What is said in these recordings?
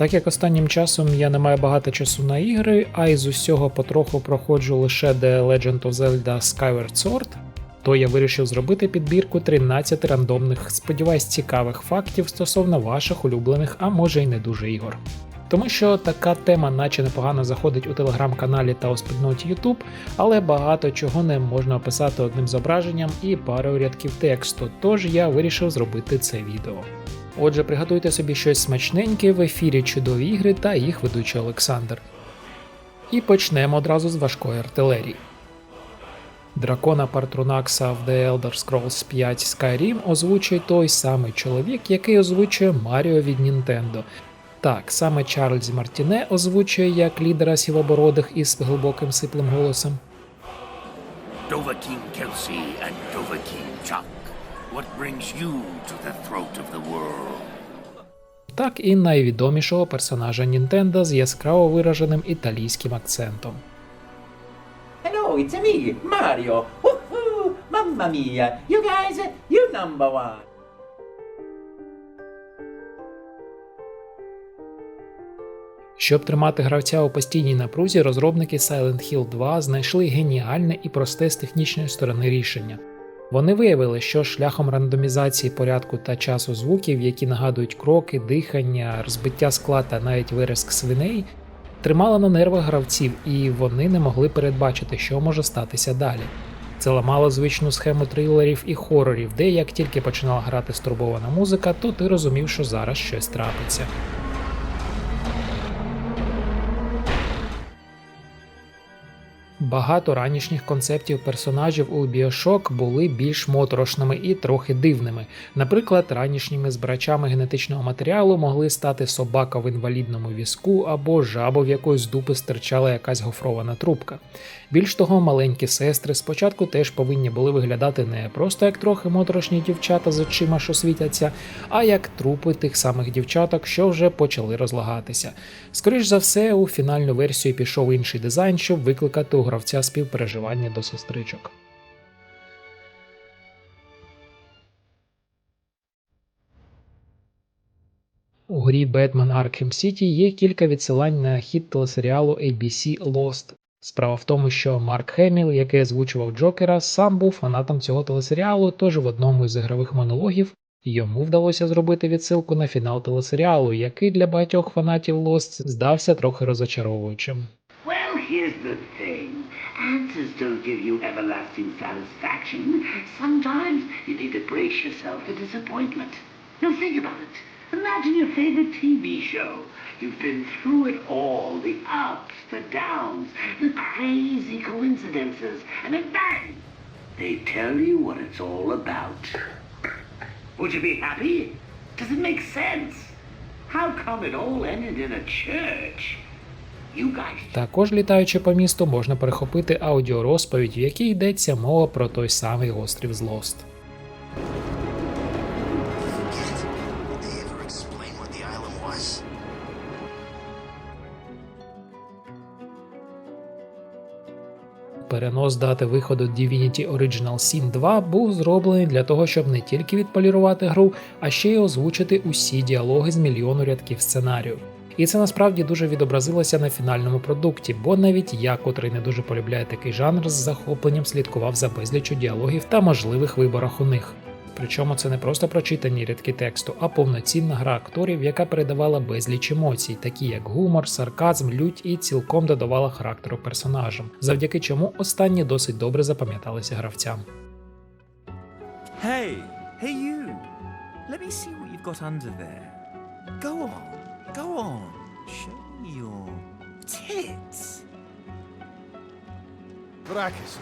Так як останнім часом я не маю багато часу на ігри, а із усього потроху проходжу лише The Legend of Zelda Skyward Sword, то я вирішив зробити підбірку 13 рандомних, сподіваюсь, цікавих фактів стосовно ваших улюблених, а може й не дуже ігор. Тому що така тема, наче непогано заходить у телеграм-каналі та у спільноті YouTube, але багато чого не можна описати одним зображенням і парою рядків тексту, тож я вирішив зробити це відео. Отже, приготуйте собі щось смачненьке в ефірі чудові ігри та їх ведучий Олександр. І почнемо одразу з важкої артилерії. Дракона Партрунакса в The Elder Scrolls 5 Skyrim озвучує той самий чоловік, який озвучує Маріо від Nintendo. Так, саме Чарльз Мартіне озвучує як лідера сівобородих із глибоким сиплим голосом. Dovahkiin Kelsey and Dovahkiin Chuck. What brings you to the throat of the world? Так і найвідомішого персонажа Nintendo з яскраво вираженим італійським акцентом. Hello, it's me, Mario. Woohoo! Mamma mia! You guys, you number one. Щоб тримати гравця у постійній напрузі, розробники Silent Hill 2 знайшли геніальне і просте з технічної сторони рішення. Вони виявили, що шляхом рандомізації порядку та часу звуків, які нагадують кроки, дихання, розбиття скла та навіть виразк свиней, тримала на нервах гравців, і вони не могли передбачити, що може статися далі. Це ламало звичну схему трилерів і хорорів, де як тільки починала грати стурбована музика, то ти розумів, що зараз щось трапиться. Багато ранішніх концептів персонажів у Bioshock були більш моторошними і трохи дивними. Наприклад, ранішніми збирачами генетичного матеріалу могли стати собака в інвалідному візку або жаба, в якої з дупи стирчала якась гофрована трубка. Більш того, маленькі сестри спочатку теж повинні були виглядати не просто як трохи моторошні дівчата з очима, що світяться, а як трупи тих самих дівчаток, що вже почали розлагатися. Скоріш за все, у фінальну версію пішов інший дизайн, щоб викликати у гравця співпереживання до сестричок. У грі Batman Arkham City є кілька відсилань на хіт телесеріалу ABC Lost. Справа в тому, що Марк Хеміл, який озвучував Джокера, сам був фанатом цього телесеріалу, тож в одному із ігрових монологів йому вдалося зробити відсилку на фінал телесеріалу, який для багатьох фанатів Lost здався трохи розочаровуючим. Here's the thing. Answers don't give you everlasting satisfaction. Sometimes you need to brace yourself for disappointment. Now think about it. Imagine your favorite TV show. You've been through it all, the ups, the downs, the crazy coincidences, and then bang! They tell you what it's all about. Would you be happy? Does it make sense? How come it all ended in a church? Також літаючи по місту, можна перехопити аудіорозповідь, в якій йдеться мова про той самий острів з Lost. Did they ever explain what the island was? Перенос дати виходу Divinity Original Sin 2 був зроблений для того, щоб не тільки відполірувати гру, а ще й озвучити усі діалоги з мільйону рядків сценарію. І це насправді дуже відобразилося на фінальному продукті, бо навіть я, котрий не дуже полюбляє такий жанр, з захопленням слідкував за безліччю діалогів та можливих виборах у них. Причому це не просто прочитані рядки тексту, а повноцінна гра акторів, яка передавала безліч емоцій, такі як гумор, сарказм, лють і цілком додавала характеру персонажам, завдяки чому останні досить добре запам'яталися гравцям. Hey, hey you! Let me see what you've got under there. Go on, go on. Show me your tits. Brachus.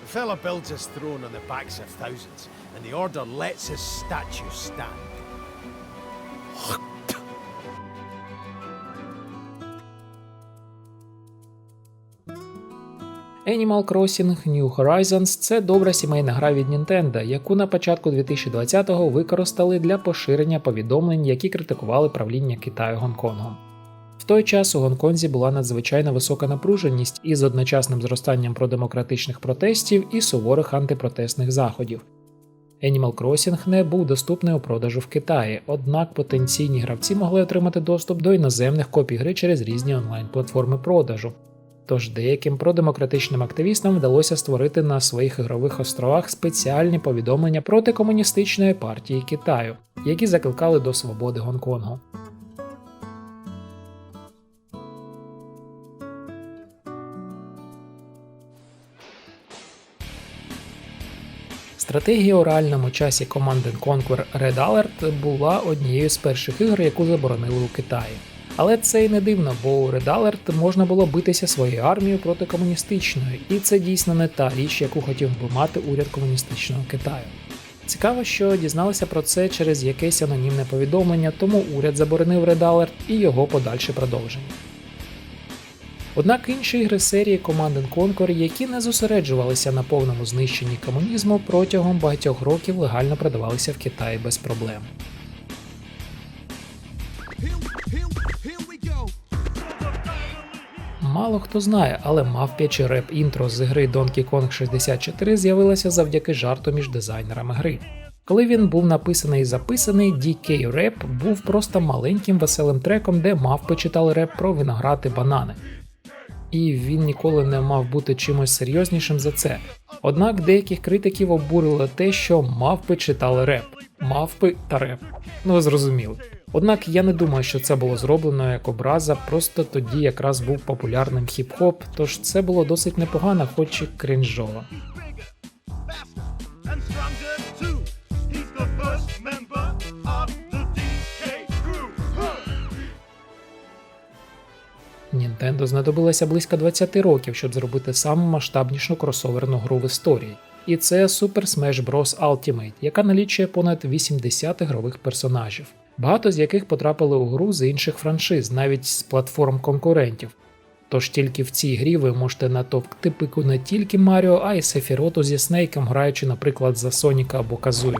The fella builds his throne on the backs of thousands, and the Order lets his statue stand. Animal Crossing New Horizons це добра сімейна гра від Nintendo, яку на початку 2020-го використали для поширення повідомлень, які критикували правління Китаю Гонконгом. В той час у Гонконзі була надзвичайно висока напруженість із одночасним зростанням продемократичних протестів і суворих антипротестних заходів. Animal Crossing не був доступний у продажу в Китаї, однак потенційні гравці могли отримати доступ до іноземних копій гри через різні онлайн-платформи продажу. Тож деяким продемократичним активістам вдалося створити на своїх ігрових островах спеціальні повідомлення проти комуністичної партії Китаю, які закликали до свободи Гонконгу. Стратегія у реальному часі Command Conquer Red Alert була однією з перших ігор, яку заборонили у Китаї. Але це й не дивно, бо у Red Alert можна було битися своєю армією проти комуністичної, і це дійсно не та річ, яку хотів би мати уряд комуністичного Китаю. Цікаво, що дізналися про це через якесь анонімне повідомлення, тому уряд заборонив Red Alert і його подальше продовження. Однак інші ігри серії Command Conquer, які не зосереджувалися на повному знищенні комунізму, протягом багатьох років легально продавалися в Китаї без проблем. Мало хто знає, але мавп'яче реп інтро з гри Donkey Kong 64 з'явилося завдяки жарту між дизайнерами гри. Коли він був написаний і записаний, DK Rap був просто маленьким веселим треком, де мавпи читали реп про виноград і банани. І він ніколи не мав бути чимось серйознішим за це. Однак деяких критиків обурило те, що мавпи читали реп, мавпи та реп. Ну ви зрозуміли. Однак я не думаю, що це було зроблено як образа, просто тоді якраз був популярним хіп-хоп, тож це було досить непогано, хоч і crew. Nintendo знадобилося близько 20 років, щоб зробити саму масштабнішу кросоверну гру в історії. І це Super Smash Bros. Ultimate, яка налічує понад 80 ігрових персонажів, багато з яких потрапили у гру з інших франшиз, навіть з платформ конкурентів. Тож тільки в цій грі ви можете натовкти пику не тільки Маріо, а й Сефіроту зі Снейком, граючи, наприклад, за Соніка або Казую.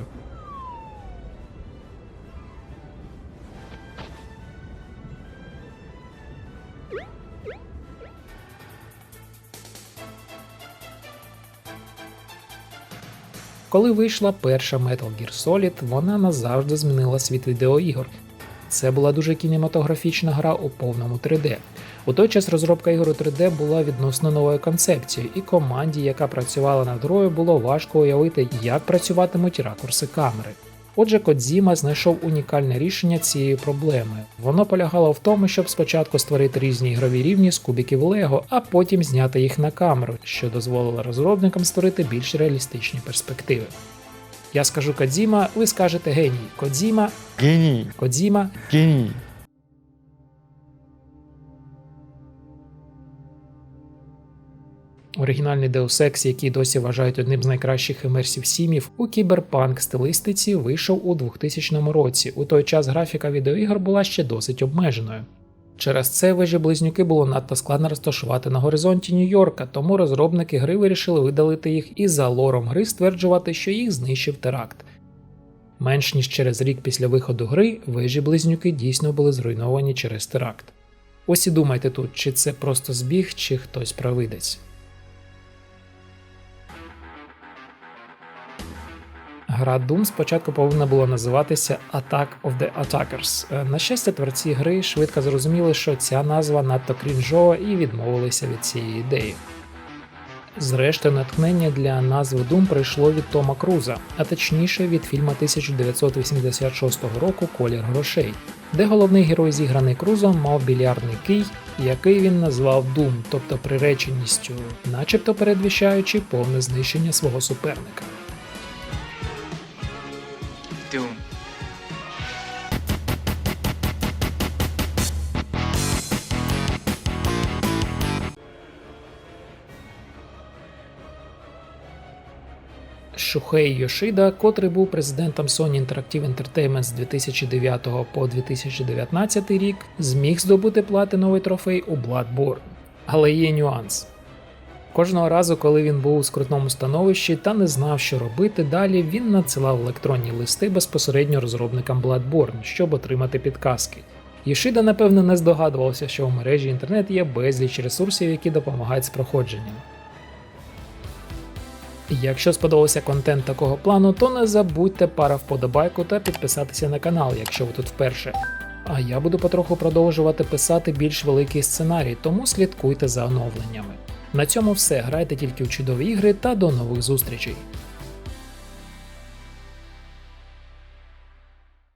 Коли вийшла перша Metal Gear Solid, вона назавжди змінила світ відеоігор. Це була дуже кінематографічна гра у повному 3D. У той час розробка ігор у 3D була відносно новою концепцією, і команді, яка працювала над грою, було важко уявити, як працюватимуть ракурси камери. Отже, Кодзіма знайшов унікальне рішення цієї проблеми. Воно полягало в тому, щоб спочатку створити різні ігрові рівні з кубиків Лего, а потім зняти їх на камеру, що дозволило розробникам створити більш реалістичні перспективи. Я скажу Кодзіма, ви скажете геній. Кодзіма, Геній, Кодзіма, геній. Оригінальний Deus Ex, який досі вважають одним з найкращих імерсів сімів, у кіберпанк стилистиці вийшов у 2000 році. У той час графіка відеоігр була ще досить обмеженою. Через це вежі близнюки було надто складно розташувати на горизонті Нью-Йорка, тому розробники гри вирішили видалити їх і за лором гри стверджувати, що їх знищив теракт. Менш ніж через рік після виходу гри вежі близнюки дійсно були зруйновані через теракт. Ось і думайте тут, чи це просто збіг, чи хтось провидець. Гра Doom спочатку повинна була називатися Attack of the Attackers. Е, На щастя, творці гри швидко зрозуміли, що ця назва надто крінжова і відмовилися від цієї ідеї. Зрештою, натхнення для назви Doom прийшло від Тома Круза, а точніше від фільму 1986 року Колір грошей, де головний герой, зіграний Крузом, мав більярдний кий, який він назвав Doom, тобто приреченістю, начебто передвіщаючи повне знищення свого суперника. Шухей Йошида, котрий був президентом Sony Interactive Entertainment з 2009 по 2019 рік, зміг здобути платиновий трофей у Bloodborne. Але є нюанс. Кожного разу, коли він був у скрутному становищі та не знав, що робити далі, він надсилав електронні листи безпосередньо розробникам Bloodborne, щоб отримати підказки. Йошида, напевно, не здогадувався, що в мережі інтернет є безліч ресурсів, які допомагають з проходженням. Якщо сподобався контент такого плану, то не забудьте пара вподобайку та підписатися на канал, якщо ви тут вперше. А я буду потроху продовжувати писати більш великий сценарій, тому слідкуйте за оновленнями. На цьому все. Грайте тільки в чудові ігри та до нових зустрічей.